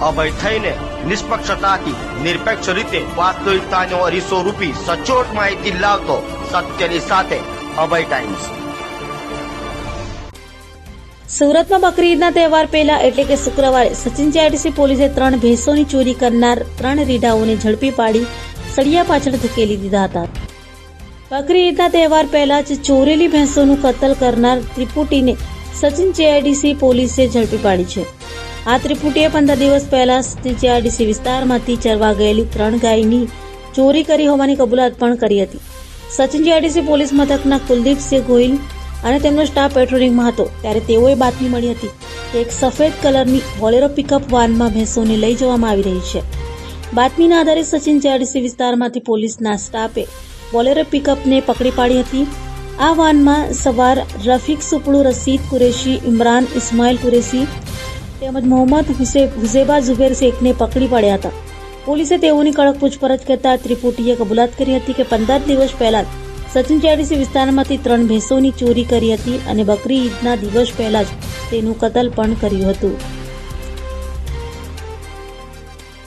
અભય થઈને નિષ્પક્ષતાથી, નિરપેક્ષ રીતે વાસ્તવિકતાનો અરીસો રૂપી સચોટ માહિતી લાવતો સત્યની સાથે અભય ટાઈમ્સ સુરતમાં બકરી ઈદના તહેવાર પહેલા એટલે કે શુક્રવારે સચિન જીઆઈડીસી પોલીસે ત્રણ ભેંસોની ચોરી કરનાર ત્રણ રીઢાઓને ઝડપી પાડી સળિયા પાછળ ધકેલી દીધા હતા. બકરી ઈદના તહેવાર પહેલા જ ચોરેલી ભેંસોનું કતલ કરનાર ત્રિપુટીને સચિન જીઆઈડીસી પોલીસે ઝડપી પાડી છે. આ ત્રિપુટીએ પંદર દિવસ પહેલા સચિન જીઆઈડીસી વિસ્તારમાંથી ચરવા ગયેલી ત્રણ ગાયની ચોરી કરી હોવાની કબૂલાત પણ કરી હતી. સચિન જીઆઈડીસી પોલીસ મથકના કુલદીપસિંહ ગોહિલ અને તેમનો સ્ટાફ પેટ્રોલિંગમાં હતો. ત્યારે તેઓએ બાતમી મળી હતી કે એક સફેદ કલરની બોલેરો પિકઅપ વાનમાં ભેંસોને લઈ જવામાં આવી રહી છે. બાતમીના આધારે સચિન જીઆઈડીસી વિસ્તારમાંથી પોલીસના સ્ટાફે બોલેરો પિકઅપને પકડી પાડી હતી. આ વાનમાં સવાર રફીક સુપડુ, રસીદ કુરેશી, ઇમરાન ઇસ્માઇલ કુરેશી તેમજ મોહમ્મદ હુસેબા ઝુબેર શેખને પકડી પડ્યા હતા. પોલીસે તેઓની કડક પૂછપરછ કરતા ત્રિપુટીએ કબૂલાત કરી હતી કે પંદર દિવસ પહેલા સચિન ચાડીસી વિસ્તારમાંથી ત્રણ ભેંસોની ચોરી કરી હતી અને બકરી ઈદના દિવસ પહેલા જ તેનું કતલ પણ કર્યું હતું.